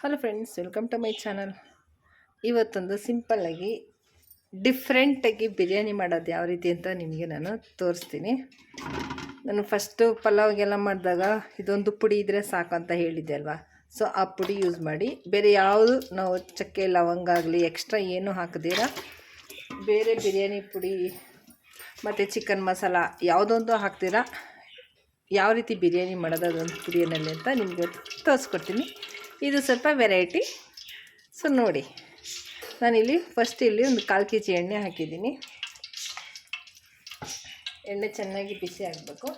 Hello friends welcome to my channel ಇವತ್ತೊಂದು ಸಿಂಪಲ್ಲಾಗಿ ಡಿಫ್ರೆಂಟಾಗಿ ಬಿರಿಯಾನಿ ಮಾಡೋದು ಯಾವ ರೀತಿ ಅಂತ ನಿಮಗೆ ನಾನು ತೋರಿಸ್ತೀನಿ. ನಾನು ಫಸ್ಟು ಪಲಾವ್ಗೆಲ್ಲ ಮಾಡಿದಾಗ ಇದೊಂದು ಪುಡಿ ಇದ್ದರೆ ಸಾಕು ಅಂತ ಹೇಳಿದ್ದೆ ಅಲ್ವಾ? ಸೊ ಆ ಪುಡಿ ಯೂಸ್ ಮಾಡಿ, ಬೇರೆ ಯಾವುದು ನಾವು ಚಕ್ಕೆ ಲವಂಗ ಆಗಲಿ ಎಕ್ಸ್ಟ್ರಾ ಏನೂ ಹಾಕದಿರ, ಬೇರೆ ಬಿರಿಯಾನಿ ಪುಡಿ ಮತ್ತು ಚಿಕನ್ ಮಸಾಲ ಯಾವುದೊಂದು ಹಾಕ್ತೀರಾ ಯಾವ ರೀತಿ ಬಿರಿಯಾನಿ ಮಾಡೋದು ಅದೊಂದು ಪುಡಿಯಲ್ಲಿ ಅಂತ ನಿಮಗೆ ತೋರಿಸ್ಕೊಡ್ತೀನಿ. ಇದು ಸ್ವಲ್ಪ ವೆರೈಟಿ ಸೊ ನೋಡಿ. ನಾನಿಲ್ಲಿ ಫಸ್ಟ್ ಇಲ್ಲಿ ಒಂದು ಕಾಲು ಕೆ ಜಿ ಎಣ್ಣೆ ಹಾಕಿದ್ದೀನಿ. ಎಣ್ಣೆ ಚೆನ್ನಾಗಿ ಬಿಸಿ ಆಗಬೇಕು.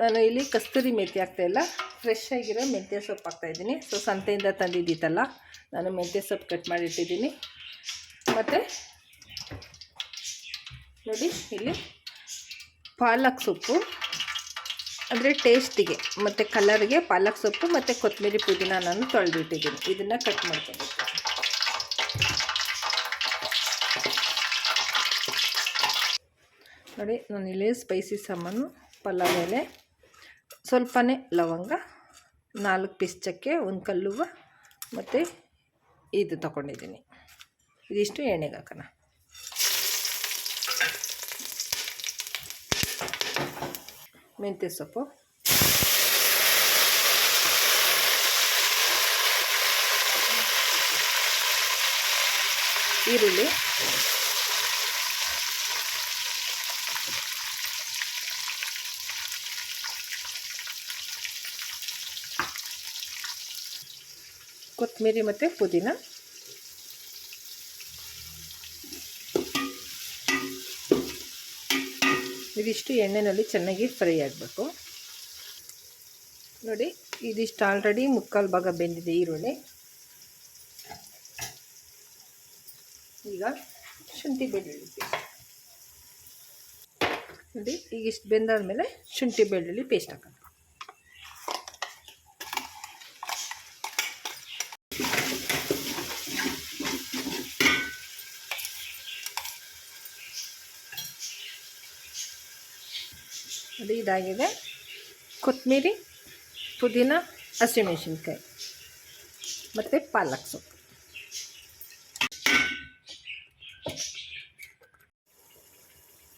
ನಾನು ಇಲ್ಲಿ ಕಸ್ತೂರಿ ಮೆಂತ್ಯ ಹಾಕ್ತಾಯಿಲ್ಲ ಫ್ರೆಶ್ ಆಗಿರೋ ಮೆಂತ್ಯ ಸೊಪ್ಪು ಹಾಕ್ತಾಯಿದ್ದೀನಿ ಸೊ ಸಂತೆಯಿಂದ ತಂದಿದ್ದಿತ್ತಲ್ಲ ನಾನು ಮೆಂತ್ಯ ಸೊಪ್ಪು ಕಟ್ ಮಾಡಿಟ್ಟಿದ್ದೀನಿ. ಮತ್ತು, ನೋಡಿ, ಇಲ್ಲಿ ಪಾಲಕ್ ಸೊಪ್ಪು. ಅಂದರೆ ಟೇಸ್ಟಿಗೆ ಮತ್ತು ಕಲರ್ಗೆ ಪಾಲಕ್ ಸೊಪ್ಪು ಮತ್ತು ಕೊತ್ತಂಬರಿ ಪುದೀನ ನಾನು ತೊಳೆದಿಟ್ಟಿದ್ದೀನಿ ಇದನ್ನು ಕಟ್ ಮಾಡ್ತೀನಿ ನೋಡಿ, ನಾನು ನಾನಿಲ್ಲಿ ಸ್ಪೈಸಿ ಸಾಮಾನು, ಪಲಾವ್ ಎಲೆ, ಸ್ವಲ್ಪನೇ ಲವಂಗ, ನಾಲ್ಕು ಪೀಸ್ ಚಕ್ಕೆ, ಒಂದು ಕಲ್ಲುವ, ಮತ್ತು ಇದು ತಗೊಂಡಿದ್ದೀನಿ. ಇದಿಷ್ಟು ಎಣ್ಣೆಗೆ ಹಾಕೋಣ. ಮೆಂತ್ಯ ಸೊಪ್ಪು ಈರುಳ್ಳಿ ಕೊತ್ತಂಬರಿ ಮತ್ತು ಪುದೀನ. ಇದಿಷ್ಟು ಎಣ್ಣೆಯಲ್ಲಿ ಚೆನ್ನಾಗಿ ಫ್ರೈ ಆಗಬೇಕು. ನೋಡಿ, ಇದಿಷ್ಟು ಆಲ್ರೆಡಿ ಮುಕ್ಕಾಲು ಭಾಗ ಬೆಂದಿದೆ ಈರುಳ್ಳಿ. ಈಗ ಶುಂಠಿ ಬೆಳ್ಳುಳ್ಳಿ ಪೇಸ್ಟ್ ನೋಡಿ, ಈಗ ಇಷ್ಟು ಬೆಂದಾದ್ಮೇಲೆ ಶುಂಠಿ ಬೆಳ್ಳುಳ್ಳಿ ಪೇಸ್ಟ್ ಹಾಕೋಣ. ಅದು ಇದಾಗಿದೆ. ಕೊತ್ತಂಬರಿ ಪುದೀನ ಹಸಿಮೆಣಸಿನ್ಕಾಯಿ ಮತ್ತು ಪಾಲಕ್ ಸೊಪ್ಪು.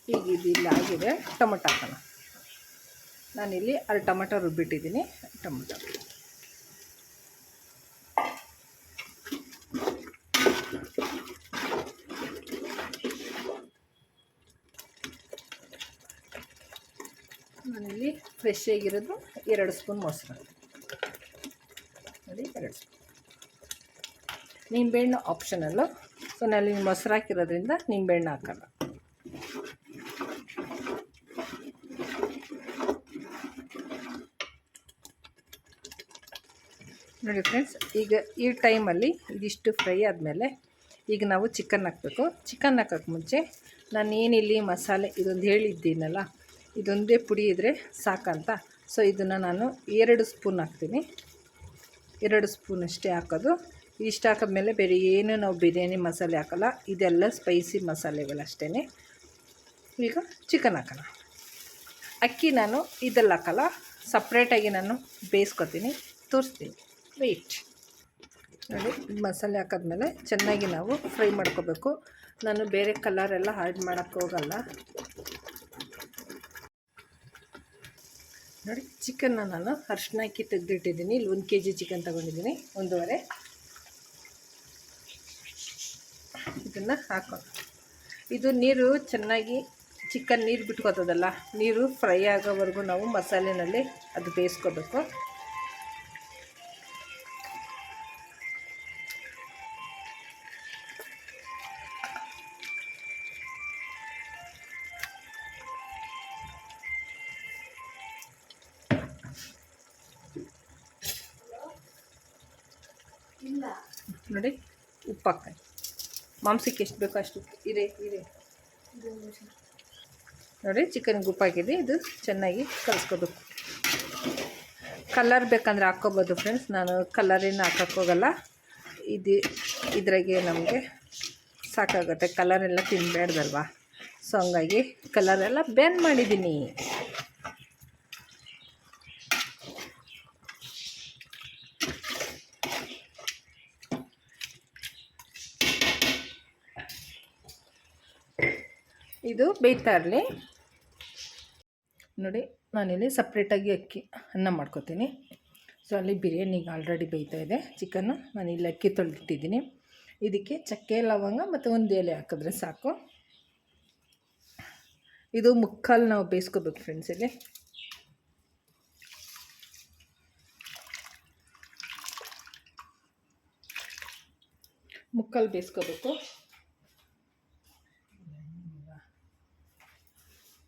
ಈಗ ಇದಿಲ್ಲ ಆಗಿದೆ ಟೊಮೊಟೊ ಹಾಕೋಣ. ನಾನಿಲ್ಲಿ ಅಲ್ಲಿ ಟೊಮೊಟೊ ರುಬ್ಬಿಟ್ಟಿದ್ದೀನಿ. ಟೊಮೊಟೊ ನಾನಿಲ್ಲಿ ಫ್ರೆಶ್ ಆಗಿರೋದು ಎರಡು ಸ್ಪೂನ್ ಮೊಸರು. ನೋಡಿ, ಎರಡು ಸ್ಪೂನ್ ನಿಂಬೆಹಣ್ಣು ಆಪ್ಷನಲ್ಲು ಸೊ ನಾನು ಮೊಸರು ಹಾಕಿರೋದ್ರಿಂದ ನಿಂಬೆಹಣ್ಣು ಹಾಕಲ್ಲ. ನೋಡಿ ಫ್ರೆಂಡ್ಸ್ ಈಗ ಈ ಟೈಮಲ್ಲಿ ಇದಿಷ್ಟು ಫ್ರೈ ಆದಮೇಲೆ ಈಗ ನಾವು ಚಿಕನ್ ಹಾಕಬೇಕು. ಚಿಕನ್ ಹಾಕೋಕ್ಕೆ ಮುಂಚೆ ನಾನು ಏನಿಲ್ಲಿ ಮಸಾಲೆ ಇದೊಂದು ಹೇಳಿದ್ದೀನಲ್ಲ ಇದೊಂದೇ ಪುಡಿ ಇದ್ದರೆ ಸಾಕಂತ. ಸೊ ಇದನ್ನು ನಾನು ಎರಡು ಸ್ಪೂನ್ ಹಾಕ್ತೀನಿ. ಎರಡು ಸ್ಪೂನ್ ಅಷ್ಟೇ ಹಾಕೋದು. ಇಷ್ಟು ಹಾಕಿದ್ಮೇಲೆ ಬೇರೆ ಏನು ನಾವು ಬಿರಿಯಾನಿ ಮಸಾಲೆ ಹಾಕೋಲ್ಲ, ಇದೆಲ್ಲ ಸ್ಪೈಸಿ ಮಸಾಲೆಗಳಷ್ಟೇ ಈಗ ಚಿಕನ್ ಹಾಕೋಣ. ಅಕ್ಕಿ ನಾನು ಇದಲ್ಲಿ ಹಾಕಲ್ಲ ಸಪ್ರೇಟಾಗಿ ನಾನು ಬೇಯಿಸ್ಕೋತೀನಿ. ತೋರಿಸ್ತೀನಿ. ವೆಯ್ಟ್ ನೋಡಿ, ಮಸಾಲೆ ಹಾಕಿದ್ಮೇಲೆ ಚೆನ್ನಾಗಿ ನಾವು ಫ್ರೈ ಮಾಡ್ಕೋಬೇಕು. ನಾನು ಬೇರೆ ಕಲರೆಲ್ಲ ಆ್ಯಡ್ ಮಾಡೋಕ್ಕೆ ಹೋಗಲ್ಲ. ನೋಡಿ ಚಿಕನ್ನ ನಾನು ಅರ್ಶಿನ ಹಾಕಿ ತೆಗೆದಿಟ್ಟಿದ್ದೀನಿ. ಇಲ್ಲಿ ಒಂದು ಕೆ ಜಿ ಚಿಕನ್ ತೊಗೊಂಡಿದ್ದೀನಿ, ಒಂದೂವರೆ. ಇದನ್ನು ಹಾಕೋಣ ಇದು ನೀರು ಚೆನ್ನಾಗಿ, ಚಿಕನ್ ನೀರು ಬಿಟ್ಕೋತದಲ್ಲ, ನೀರು ಫ್ರೈ ಆಗೋವರೆಗೂ ನಾವು ಮಸಾಲೆನಲ್ಲಿ ಅದು ಬೇಯಿಸ್ಕೋಬೇಕು. ನೋಡಿ ಉಪ್ಪು ಹಾಕ್ತೀನಿ ಮಾಂಸಕ್ಕೆ ಎಷ್ಟು ಬೇಕೋ ಅಷ್ಟು ಇದೆ ಇದೆ. ನೋಡಿ ಚಿಕನ್ಗೆ ಉಪ್ಪು ಹಾಕಿದೆ ಇದು ಚೆನ್ನಾಗಿ ಕಲಿಸ್ಕೋಬೇಕು. ಕಲರ್ ಬೇಕಂದ್ರೆ ಹಾಕ್ಕೋಬೋದು ಫ್ರೆಂಡ್ಸ್ ನಾನು ಕಲರೇನು ಹಾಕೋಕ್ಕೋಗಲ್ಲ ಇದು ಇದ್ರಾಗೆ ನಮಗೆ ಸಾಕಾಗುತ್ತೆ. ಕಲರೆಲ್ಲ ತಿನ್ನಬೇಡ್ದಲ್ವಾ ಸೊ ಹಂಗಾಗಿ ಕಲರೆಲ್ಲ ಬ್ಯಾನ್ ಮಾಡಿದ್ದೀನಿ. ಇದು ಬೇಯ್ತಾ ಇರಲಿ ನೋಡಿ, ನಾನಿಲ್ಲಿ ಸಪ್ರೇಟಾಗಿ ಅಕ್ಕಿ, ಅನ್ನ ಮಾಡ್ಕೊತೀನಿ. ಸೊ ಅಲ್ಲಿ ಬಿರಿಯಾನಿಗೆ ಆಲ್ರೆಡಿ ಬೇಯ್ತಾ ಇದೆ. ಚಿಕನ್ನು ನಾನು ಇಲ್ಲಿ ಅಕ್ಕಿ ತೊಳೆದಿಟ್ಟಿದ್ದೀನಿ. ಇದಕ್ಕೆ ಚಕ್ಕೆ, ಲವಂಗ ಮತ್ತು ಒಂದು ಎಲೆ ಹಾಕಿದ್ರೆ ಸಾಕು. ಇದು ಮುಕ್ಕಾಲು ನಾವು ಬೇಯಿಸ್ಕೋಬೇಕು ಫ್ರೆಂಡ್ಸ್ ಇಲ್ಲಿ. ಮುಕ್ಕಲ್ಲಿ ಬೇಯಿಸ್ಕೋಬೇಕು.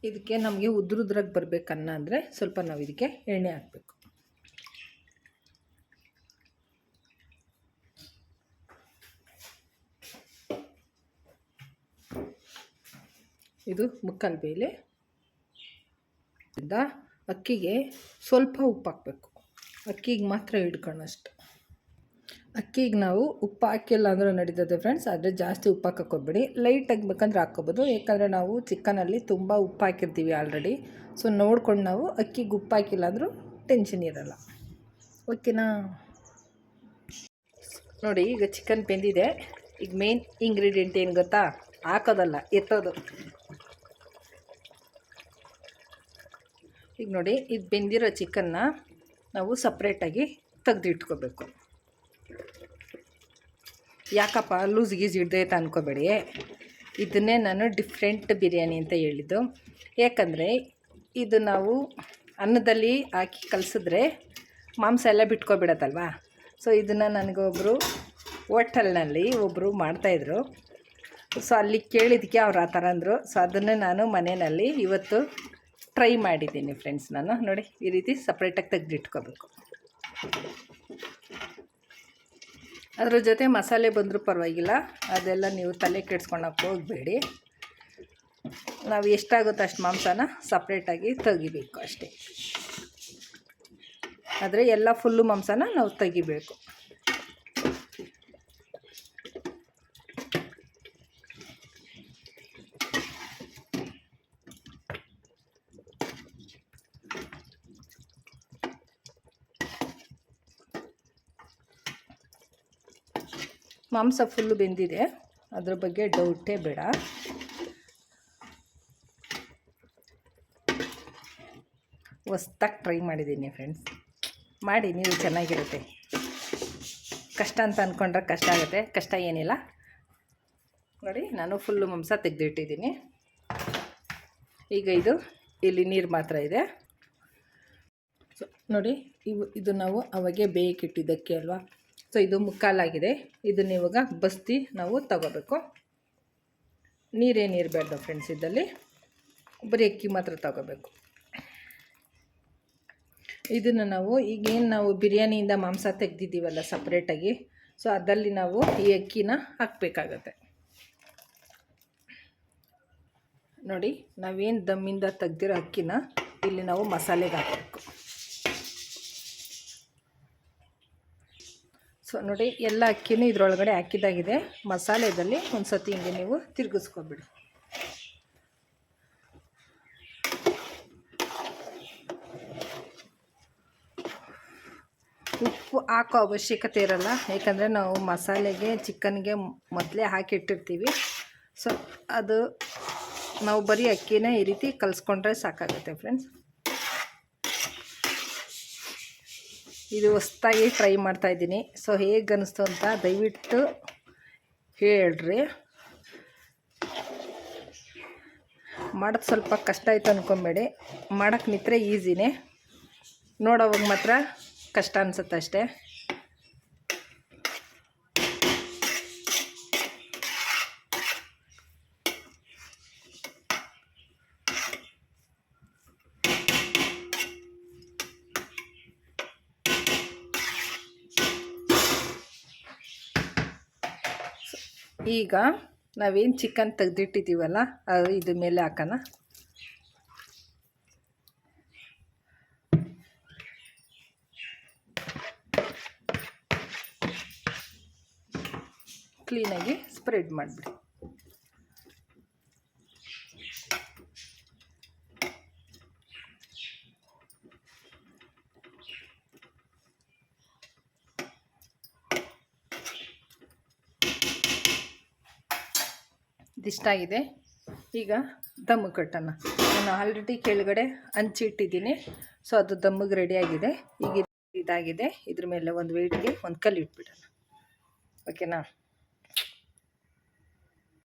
ಇದಕ್ಕೆ ನಮಗೆ ಉದ್ರುದ್ರಾಗಿ ಬರಬೇಕನ್ನ ಅಂದರೆ ಸ್ವಲ್ಪ ನಾವು ಇದಕ್ಕೆ ಎಣ್ಣೆ ಹಾಕಬೇಕು. ಇದು ಮುಕ್ಕಲ್ ಬೇಲೆ ಅಕ್ಕಿಗೆ ಸ್ವಲ್ಪ ಉಪ್ಪು ಹಾಕಬೇಕು. ಅಕ್ಕಿಗೆ ಮಾತ್ರ ಹಿಡ್ಕೊಳ್ಳೋಷ್ಟು ಅಕ್ಕಿಗೆ ನಾವು ಉಪ್ಪು ಹಾಕಿಲ್ಲ ಅಂದರೂ ನಡೀತದೆ ಫ್ರೆಂಡ್ಸ್ ಆದರೆ ಜಾಸ್ತಿ ಉಪ್ಪು ಹಾಕೋಬೇಡಿ ಲೈಟಾಗಿ ಬೇಕಂದ್ರೆ ಹಾಕ್ಕೋಬೋದು ಯಾಕಂದರೆ ನಾವು ಚಿಕನಲ್ಲಿ ತುಂಬ ಉಪ್ಪು ಹಾಕಿರ್ತೀವಿ ಆಲ್ರೆಡಿ ಸೊ ನೋಡ್ಕೊಂಡು ನಾವು ಅಕ್ಕಿಗೆ ಉಪ್ಪು ಹಾಕಿಲ್ಲ ಅಂದರೂ ಟೆನ್ಷನ್ ಇರಲ್ಲ. ಓಕೆನಾ ನೋಡಿ, ಈಗ ಚಿಕನ್ ಬೆಂದಿದೆ. ಈಗ ಮೇನ್ ಇಂಗ್ರೀಡಿಯೆಂಟ್ ಏನು ಗೊತ್ತಾ? ಹಾಕೋದಲ್ಲ, ಎತ್ತೋದು. ಈಗ ನೋಡಿ ಇದು ಬೆಂದಿರೋ ಚಿಕನ್ನ ನಾವು ಸಪ್ರೇಟಾಗಿ ತೆಗೆದಿಟ್ಕೋಬೇಕು. ಯಾಕಪ್ಪ ಲೂಸ್ ಗೀಸ್ ಹಿಡ್ದೈತೆ ಅನ್ಕೋಬೇಡಿ. ಇದನ್ನೇ ನಾನು ಡಿಫ್ರೆಂಟ್ ಬಿರಿಯಾನಿ ಅಂತ ಹೇಳಿದ್ದು. ಯಾಕಂದರೆ ಇದು ನಾವು ಅನ್ನದಲ್ಲಿ ಹಾಕಿ ಕಲಸಿದ್ರೆ ಮಾಂಸ ಎಲ್ಲ ಬಿಟ್ಕೊಬಿಡತ್ತಲ್ವಾ? ಸೊ ಇದನ್ನು ನನಗೊಬ್ಬರು ಹೋಟೆಲ್ನಲ್ಲಿ ಒಬ್ಬರು ಮಾಡ್ತಾಯಿದ್ರು ಸೊ ಅಲ್ಲಿ ಕೇಳಿದ್ದಕ್ಕೆ ಅವ್ರು ಆ ಥರ ಅಂದರು. ಸೊ ಅದನ್ನೇ ನಾನು ಮನೆಯಲ್ಲಿ ಇವತ್ತು ಟ್ರೈ ಮಾಡಿದ್ದೀನಿ ಫ್ರೆಂಡ್ಸ್ ನಾನು. ನೋಡಿ, ಈ ರೀತಿ ಸಪ್ರೇಟಾಗಿ ತೆಗೆದಿಟ್ಕೋಬೇಕು. ಅದ್ರ ಜೊತೆ ಮಸಾಲೆ ಬಂದರೂ ಪರವಾಗಿಲ್ಲ. ಅದೆಲ್ಲ ನೀವು ತಲೆ ಕೆಡ್ಸ್ಕೊಳಕ್ಕೆ ಹೋಗಬೇಡಿ. ನಾವು ಎಷ್ಟಾಗುತ್ತೋ ಅಷ್ಟು ಮಾಂಸನ ಸಪ್ರೇಟಾಗಿ ತೆಗಿಬೇಕು ಅಷ್ಟೇ. ಆದರೆ ಎಲ್ಲ ಫುಲ್ಲು ಮಾಂಸನ ನಾವು ತೆಗಿಬೇಕು. ಮಾಂಸ ಫುಲ್ಲು ಬೆಂದಿದೆ. ಅದ್ರ ಬಗ್ಗೆ ಡೌಟೇ ಬೇಡ. ಹೊಸ್ದಾಗಿ ಟ್ರೈ ಮಾಡಿದ್ದೀನಿ ಫ್ರೆಂಡ್ಸ್ ಮಾಡಿ, ನೀವು ಚೆನ್ನಾಗಿರುತ್ತೆ. ಕಷ್ಟ ಅಂತ ಅಂದ್ಕೊಂಡ್ರೆ ಕಷ್ಟ ಆಗುತ್ತೆ. ಕಷ್ಟ ಏನಿಲ್ಲ. ನೋಡಿ, ನಾನು ಫುಲ್ಲು ಮಾಂಸ ತೆಗೆದಿಟ್ಟಿದ್ದೀನಿ. ಈಗ ಇದು, ಇಲ್ಲಿ ನೀರು ಮಾತ್ರ ಇದೆ. ಸೊ ನೋಡಿ, ಇವು ಇದು ನಾವು ಅವಾಗೆ ಬೇಯಕ್ಕಿಟ್ಟಿದ್ದಕ್ಕೆ ಅಲ್ವಾ? ಸೊ ಇದು ಮುಕ್ಕಾಲಾಗಿದೆ. ಇದನ್ನ ಇವಾಗ ಬಸ್ತಿ ನಾವು ತಗೋಬೇಕು. ನೀರೇನು ಇರಬಾರ್ದು ಫ್ರೆಂಡ್ಸ್ ಇದ್ದಲ್ಲಿ. ಬರೀ ಅಕ್ಕಿ ಮಾತ್ರ ತಗೋಬೇಕು. ಇದನ್ನು ನಾವು ಈಗೇನು ನಾವು ಬಿರಿಯಾನಿಯಿಂದ ಮಾಂಸ ತೆಗೆದಿದ್ದೀವಲ್ಲ ಸಪ್ರೇಟಾಗಿ ಸೊ ಅದರಲ್ಲಿ ನಾವು ಈ ಅಕ್ಕಿನ ಹಾಕಬೇಕಾಗತ್ತೆ. ನೋಡಿ, ನಾವೇನು ದಮ್ಮಿಂದ ತೆಗ್ದಿರೋ ಅಕ್ಕಿನ ಇಲ್ಲಿ ನಾವು ಮಸಾಲೆಗೆ ಹಾಕಬೇಕು. ಸೊ ನೋಡಿ, ಎಲ್ಲ ಅಕ್ಕಿನೂ ಇದರೊಳಗಡೆ ಹಾಕಿದ್ದಾಗಿದೆ. ಮಸಾಲೆದಲ್ಲಿ ಒಂದು ಸತಿ ಹಿಂಗೆ ನೀವು ತಿರುಗಿಸ್ಕೊಬಿಡಿ. ಉಪ್ಪು ಹಾಕೋ ಅವಶ್ಯಕತೆ ಇರಲ್ಲ. ಯಾಕಂದರೆ ನಾವು ಮಸಾಲೆಗೆ, ಚಿಕನ್ಗೆ ಮೊದಲೇ ಹಾಕಿಟ್ಟಿರ್ತೀವಿ. ಸೊ ಅದು ನಾವು ಬರೀ ಅಕ್ಕಿನೇ ಈ ರೀತಿ ಕಲಿಸ್ಕೊಂಡ್ರೆ ಸಾಕಾಗುತ್ತೆ ಫ್ರೆಂಡ್ಸ್ ಇದು ಹೊಸ್ದಾಗಿ ಟ್ರೈ ಮಾಡ್ತಾಯಿದ್ದೀನಿ ಸೊ ಹೇಗೆ ಅನ್ನಿಸ್ತು ಅಂತ ದಯವಿಟ್ಟು ಹೇಳ್ರಿ. ಮಾಡೋದು ಸ್ವಲ್ಪ ಕಷ್ಟ ಆಯಿತು ಅಂದ್ಕೊಬೇಡಿ ಮಾಡೋಕ್ಕೆ ನಿಂತರೆ ಈಸಿನೇ. ನೋಡೋವಾಗ ಮಾತ್ರ ಕಷ್ಟ ಅನ್ಸುತ್ತೆ ಅಷ್ಟೇ ಈಗ ನಾವೇನು ಚಿಕನ್ ತೆಗೆದಿಟ್ಟಿದ್ದೀವಲ್ಲ ಅದು ಇದ್ರ ಮೇಲೆ ಹಾಕೋಣ. ಕ್ಲೀನಾಗಿ ಸ್ಪ್ರೆಡ್ ಮಾಡಿಬಿಡಿ. ಇದಿಷ್ಟಾಗಿದೆ ಈಗ ದಮ್ಮು ಕಟ್ಟೋಣ. ನಾನು ಆಲ್ರೆಡಿ ಕೆಳಗಡೆ ಹಂಚಿಟ್ಟಿದ್ದೀನಿ ಸೊ ಅದು ದಮ್ಮಿಗೆ ರೆಡಿಯಾಗಿದೆ ಈಗ ಇದಾಗಿದೆ. ಇದ್ರ ಮೇಲೆ ಒಂದು ವೇಟಿಗೆ ಒಂದು ಕಲ್ಲು ಇಟ್ಬಿಡೋಣ. ಓಕೆನಾ